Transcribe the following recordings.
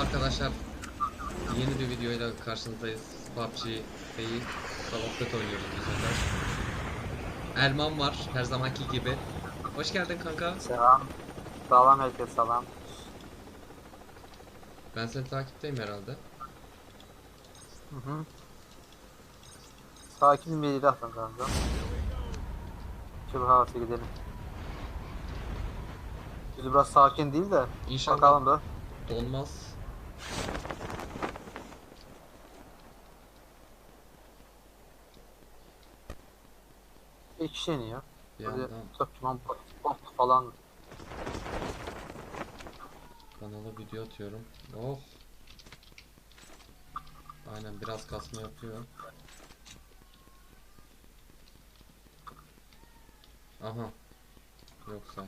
arkadaşlar. Yeni bir videoyla karşınızdayız. PUBG değil. Call of Duty oynuyoruz bu sefer. Erman var her zamanki gibi. Hoş geldin kanka. Selam. Sağlam herkes selam. Ben seni takipteyim herhalde. Hı hı. Sakin bir atın kanka. Şu havası gidelim. Biz biraz sakin değil de. İnşallah Bakalım da. donmaz. İniyor. Bir Böyle yandan Topçuman bot falan. kanala video atıyorum. Oh. Aynen biraz kasma yapıyor. Aha. Yoksa.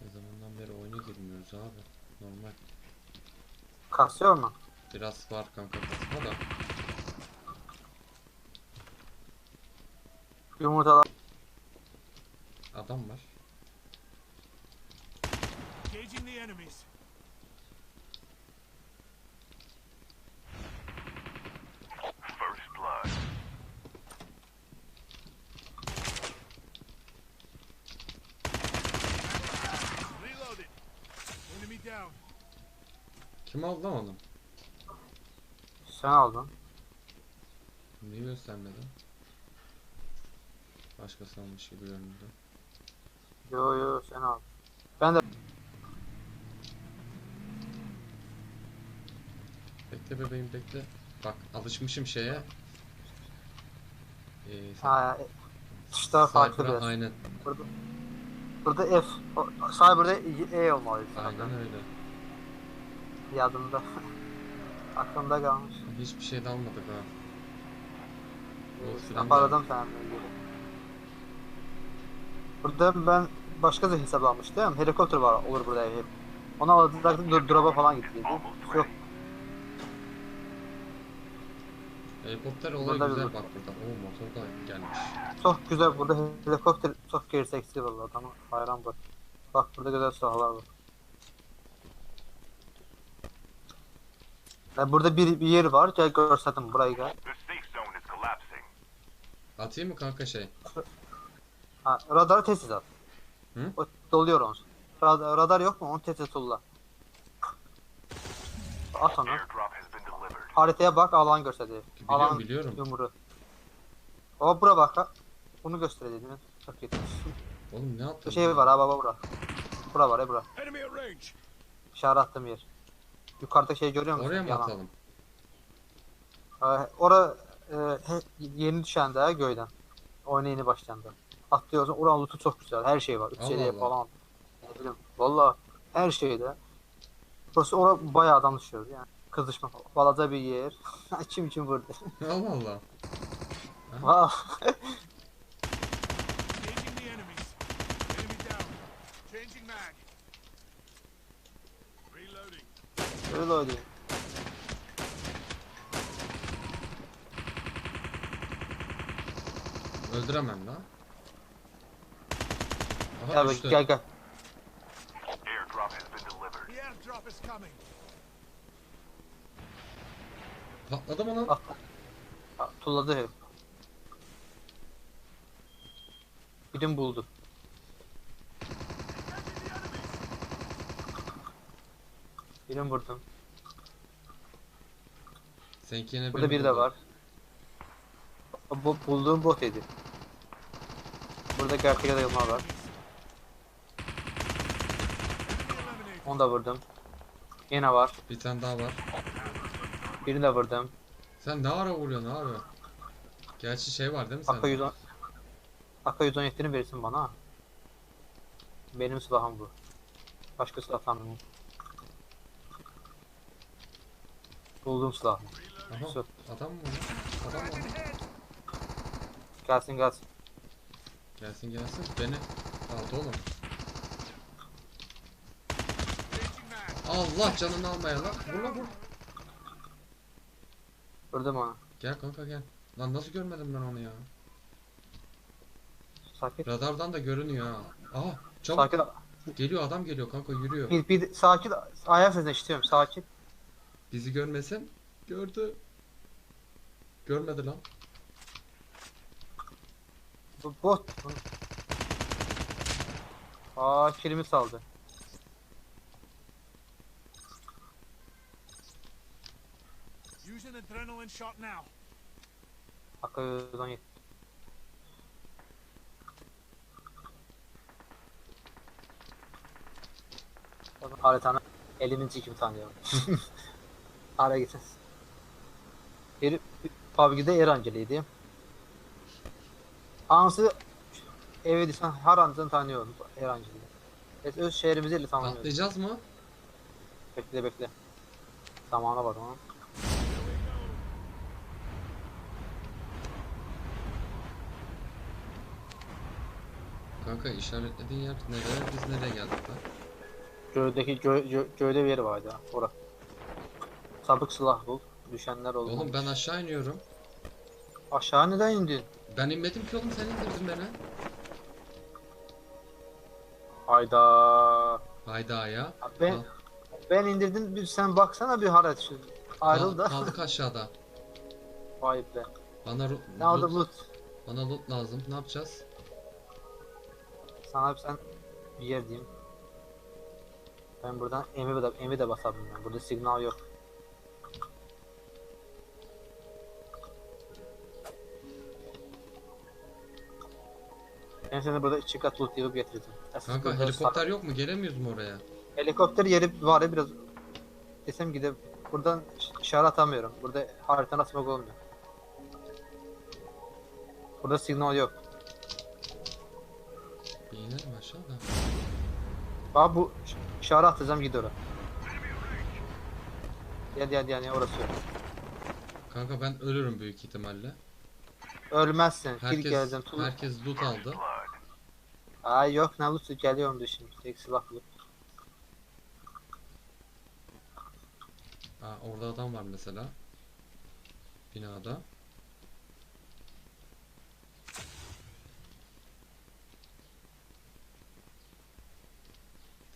Ne zamandan beri oyuna girmiyoruz abi. Normal. Kasıyor mu? Biraz var kanka kasma da. Yumurtalar. Adam var. Engaging the enemies. Kim aldı lan onu? Sen aldın. Niye göstermedin? Başkası almış gibi göründü. Yo yo sen aldın. Ben de Bekle bebeğim bekle. Bak alışmışım şeye. Ee, ha, e, tuşlar farklı biraz. aynen. Burada, burada F. O, Cyber'da E olmalı. Aynen öyle. Yadımda. Aklımda kalmış. Hiçbir şey de almadık ha. Filan da- Yaparadım sen Burada ben başka da hesaplamıştım. Helikopter var olur burada hep. Onu alacaktım dur drop'a falan gittiydi. Yok. Helikopter olayı Burada bir güzel bak- burada. Oo motor da gelmiş. çok güzel burada helikopter çok geri seksi valla tamam hayran bak. Bak burada güzel silahlar var. Ya burada bir, bir yer var. Gel gösterdim burayı gel. Atayım mı kanka şey? Ha, radar tesis at. Hı? O doluyor onu. Radar, radar yok mu? Onu tesis tulla. At onu. Haritaya bak alan gösteriyor. Biliyorum Alan biliyorum. yumru. O bura bak ha. Bunu gösteriyor değil mi? Çok iyi. Oğlum ne attın? Bir şey var ha baba bura. Bura var ha bura. İşaret attığım yer. Yukarıda şey görüyor musun? Oraya mı Yalan. atalım? Ee, ora e, he- yeni düşen de göyden. Oyuna yeni başlayan da. Atlıyorsun. Oranın lootu çok güzel. Her şey var. Allah Allah. falan. Ne bileyim. Valla her şeyde. Burası ora bayağı adam düşüyor yani. Kızışma falan. Balaca bir yer. İçim içim vurdu. Allah Allah. Valla. Öyle öyle. Öldüremem lan. Aha Gel, bak, düştü. gel gel. Airdrop has been delivered. The airdrop is coming. Patladı mı lan? Bak. Ha, Tulladı hep. Birim buldu. Birim vurdum. Seninki yine Burada biri de var. Bu, bulduğum bot edi. Burada gerçek yayılma var. Eliminate. Onu da vurdum. Yine var. Bir tane daha var. Birini de vurdum. Sen ne ara vuruyorsun abi? Gerçi şey var değil mi sende? 110 Aka 117'ni verirsin bana. Benim silahım bu. Başka silah tanımım. Bulduğum silah. Aha adam mı var? Adam mı? Gelsin gelsin. Gelsin gelsin. Beni aldı oğlum. Allah canını almaya lan. Vur lan vur. Vurdum onu. Gel kanka gel. Lan nasıl görmedim ben onu ya? Sakin. Radardan da görünüyor ha. Aha çabuk. Sakin. Geliyor adam geliyor kanka yürüyor. Bir, bir sakin ayak sesini işitiyorum sakin. Bizi görmesin. Gördü. Görmedi lan. Bu bot. Aa kilimi saldı. Using adrenaline shot now. Dakika 117. Bakın haritanı elimin çekim tanıyorum. Ara gitsin. Bir PUBG'de Erancılıydı. Ansı evi desen her anını tanıyorum Erancılıyı. Biz öz şehrimizi ile tanımıyoruz. Atlayacağız mı? Bekle bekle. Zamana bak ama. Kanka işaretlediğin yer nereye? Biz nereye geldik lan? Göğdeki gö, gö, gövde bir yeri vardı ha. Sabık silah bul. Düşenler oldu. Oğlum ben aşağı iniyorum. Aşağı neden indin? Ben inmedim ki oğlum sen indirdin beni. Hayda. Hayda ya. Ben Kal- ben indirdim bir sen baksana bir haret şu. Ayrıl da. kal- kaldık aşağıda. Vay be. Bana ru- Ne oldu loot, bana loot lazım. Ne yapacağız? Sana sen bir yer diyeyim. Ben buradan emi de, emi de basabilirim. Burada signal yok. Ben seni burada iki kat loot yapıp getirdim. Kanka helikopter yok mu? Gelemiyoruz mu oraya? Helikopter yeri var ya biraz desem gidip buradan iş- işaret atamıyorum. Burada haritanı atmak olmuyor. Burada signal yok. Bir inelim aşağıda. Bak bu iş- işaret atacağım gid oraya. Gel gel gel orası yok. Kanka ben ölürüm büyük ihtimalle. Ölmezsin. Herkes, geleceğim. Tul- herkes loot aldı. Ay yok loot geliyorum da şimdi. Tek silahlı. Aa, orada adam var mesela. Binada.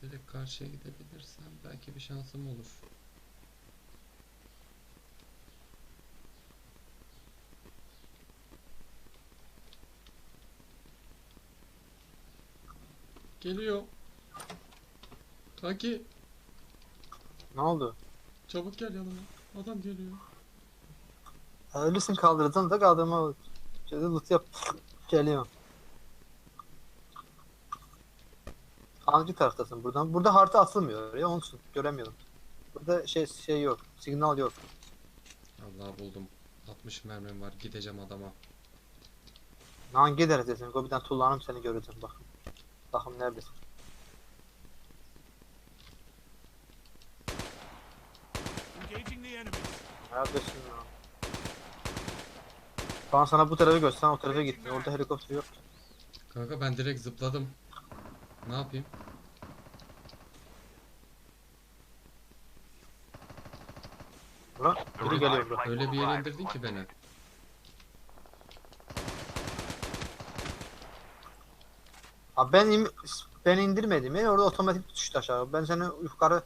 Direkt karşıya gidebilirsem belki bir şansım olur. Geliyor. Kanki Ne oldu? çabuk gel yanıma. Adam geliyor. Ölüsün kaldırdım da kaldırma. Şöyle loot yap. Geliyorum. Hangi taraftasın buradan? Burada harita atılmıyor ya olsun. Göremiyorum. Burada şey şey yok. Signal yok. Allah buldum. 60 mermim var. Gideceğim adama. Lan gider desin. Gobi'den tullanım seni göreceğim bak. Engaging the enemy. Neredesin ya? Ben sana bu tarafı göstersen o tarafa gittin. Orada helikopter yok. Kanka ben direkt zıpladım. Ne yapayım? Bura. Biri geliyor bura. Öyle bir yere indirdin ki beni. Abi ben im- ben indirmedim ya orada otomatik düştü aşağı. Ben seni yukarı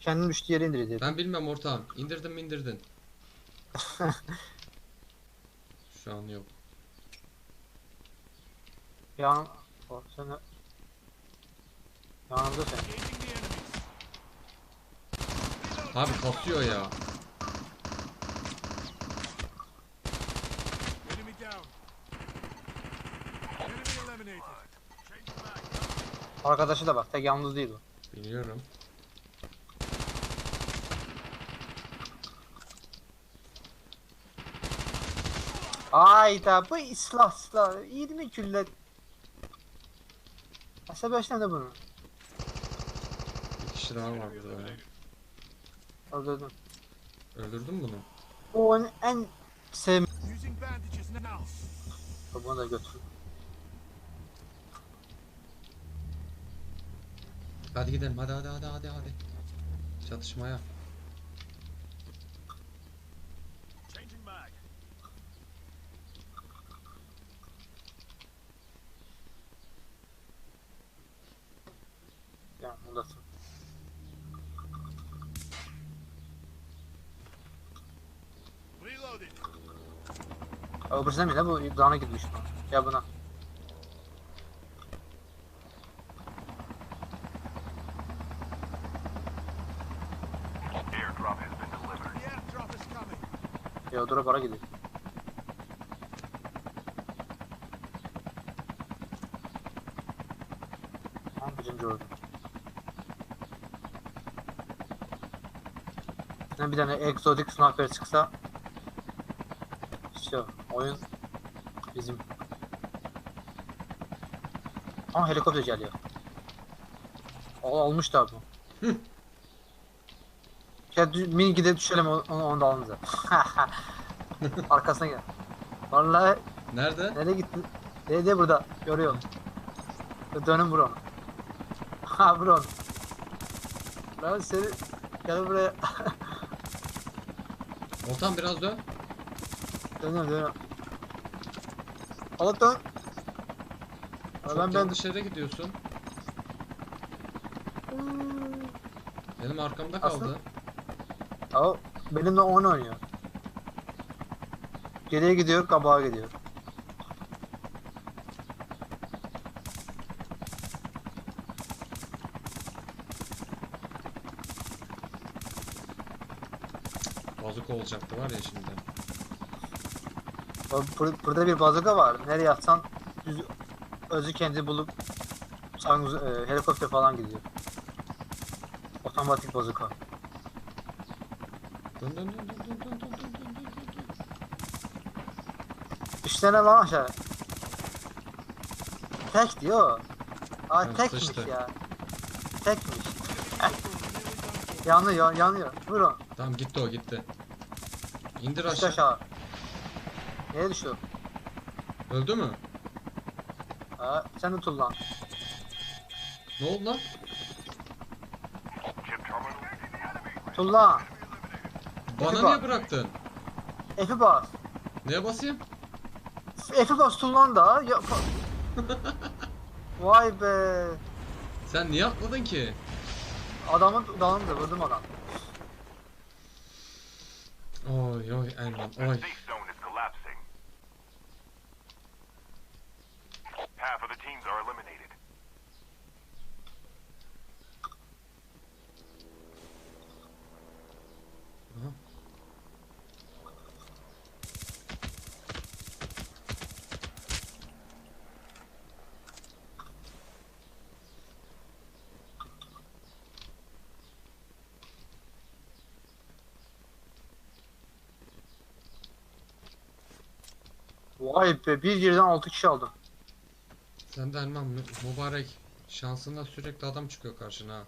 kendim düştüğü yere indirdim. Ben bilmem ortağım. İndirdin mi indirdin. Şu an yok. Yan o seni yanımda sen. Abi kasıyor ya. Arkadaşı da bak tek yalnız değil o. Biliyorum. Ayda bu islah islah 20 külle. Asa baştan da bunu. Bir kişi daha var burada. Öldürdüm. Öldürdün bunu? O en, en sev Using bandages now. bunu da götür. Hadi gidelim hadi hadi hadi hadi hadi. Çatışmaya. Ya buradasın. Reloaded. Öbürsüne mi de bu dağına gitmiş. Ya buna. Dura para gidiyor. Tam birinci oldu. Ne bir tane egzotik sniper çıksa işte oyun bizim. Ama helikopter geliyor. O olmuş da bu. Ya mini gidip düşelim onu, onu da alınca. Arkasına gel. Vallahi Nerede? nereye gitti? Nerede burada? Görüyorum. Dönün vur onu. Ha vur onu. Lan seni gel buraya. Oltan biraz dön. Dönüyorum dönüyorum. Al dön. Çok Ben ben yanlış yere gidiyorsun. Benim arkamda kaldı. Aslında- Al benimle oyun oynuyor. Geriye gidiyor, kabağa gidiyor. Bazuka olacaktı var ya şimdi. Bur- Burada bir bazuka var. Nereye atsan düz özü kendi bulup sang e, helikopter falan gidiyor. Otomatik bazuka. Dön dön dön dön dön dön dön dön dön dön dön. İşte ne lan aşağı? Tek diyor. Aa Ha, tekmiş sıçtı. ya. Tekmiş. yanıyor yanıyor. Vur onu. Tamam gitti o gitti. İndir Düş aşağı. aşağı. Neye düşüyor? Öldü mü? Ha, sen de tut lan. Ne oldu lan? Tut lan. Bana Efe niye bak. bıraktın? F'i bas. Neye basayım? F'i bas tut lan da. Ya, Vay be. Sen niye atladın ki? Adamın dalını da vurdum adam. Oy oy Erman oy. Vay be bir yerden 6 kişi aldım. Sen de Erman mü- mübarek. Şansında sürekli adam çıkıyor karşına ha.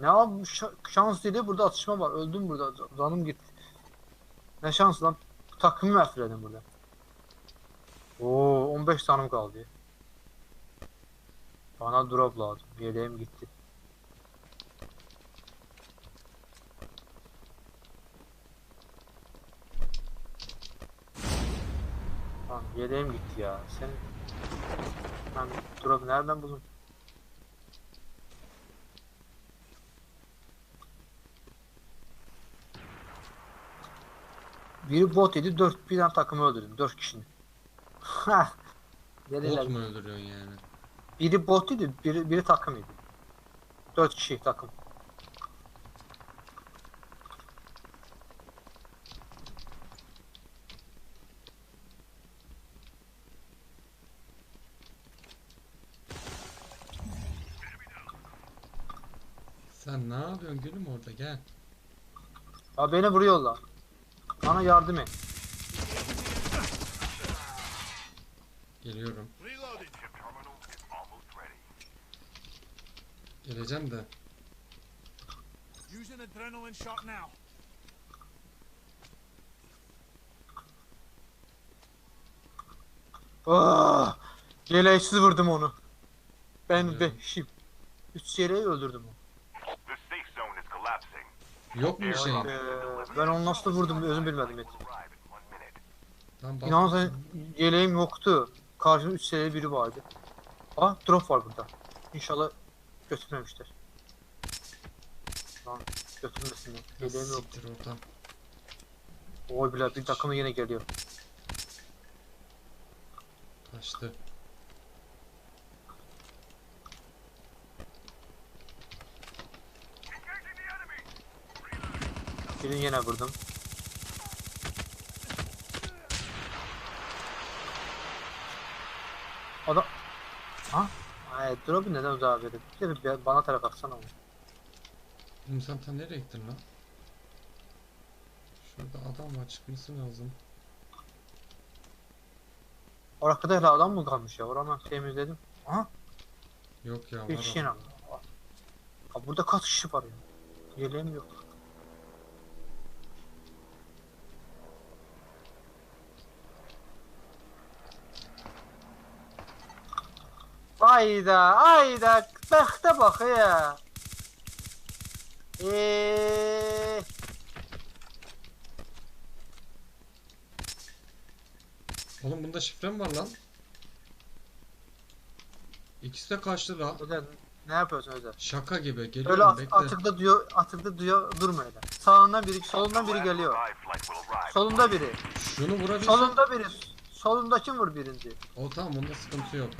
Ne abi bu şa- şans değil burada atışma var. Öldüm burada. Canım gitti. Ne şans lan. Takımı mahveledim burada. Oo 15 tanım kaldı. Bana drop lazım. Yeleğim gitti. Lan yeleğim gitti ya. Sen ben drop nereden buldun? Biri bot yedi, dört bir tane takımı öldürdüm. Dört kişinin. Ha. Bot mu öldürüyorsun yani? Biri bot idi, biri, biri takım idi. Dört kişi takım. Sen ne yapıyorsun gülüm orada gel. Ya beni vuruyorlar. Bana yardım et. Geliyorum. Geleceğim de. Using adrenaline shot now. Ah! Yeleğsiz vurdum onu. Ben Biliyorum. Üç yeleği öldürdüm onu. The safe zone is collapsing. Yok mu bir şey? Ee, ben onu nasıl vurdum özüm bilmedim hiç. İnan sen yeleğim yoktu. Karşımda üç yeleği biri vardı. Ah drop var burada. İnşallah götürmemişler. Lan götürmesinler. Yeleğim yok. Siktir oradan. Oy bile bir takımı yine geliyor. Kaçtı. Birini yine vurdum. Adam... Ha? Ay, drop'u neden uzağa verip? Bir de bana taraf atsana onu. Oğlum sen nereye gittin lan? Şurada adam var çıkması lazım. Orada hala adam mı kalmış ya? Oranı temizledim. Aha Yok ya bir var kişi yine. Ha, burada kaç kişi var ya? Yeleğim yok. Ayda ayda bekte bak ya. Eee Oğlum bunda şifre mi var lan? İkisi de kaçtı la. Özel ne yapıyorsun Özel? Şaka gibi. Öyle Geliyorum at, bekle. atıkta diyor, atıkta diyor durma öyle. Sağından biri, solundan biri geliyor. Solunda biri. Şunu vurabilsem. Solunda biri. Solundaki vur birinci. O tamam onda sıkıntı yok.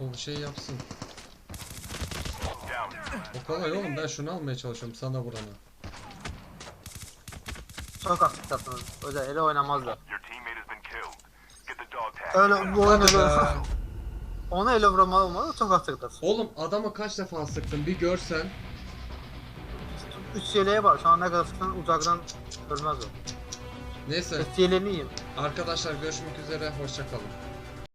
O bir şey yapsın. O kolay oğlum ben şunu almaya çalışıyorum sana vuranı. Çok atıktasınız. Özel ele tag. Öyle bu oyun Hadi öyle. be. Ona ele vuramalı olmalı çok atıktasın. Oğlum adama kaç defa sıktım bir görsen. 3 yeleğe var. Şu an ne kadar sıksan uzaktan ölmez o. Neyse 3 yeleğini yiyeyim. arkadaşlar görüşmek üzere hoşça kalın.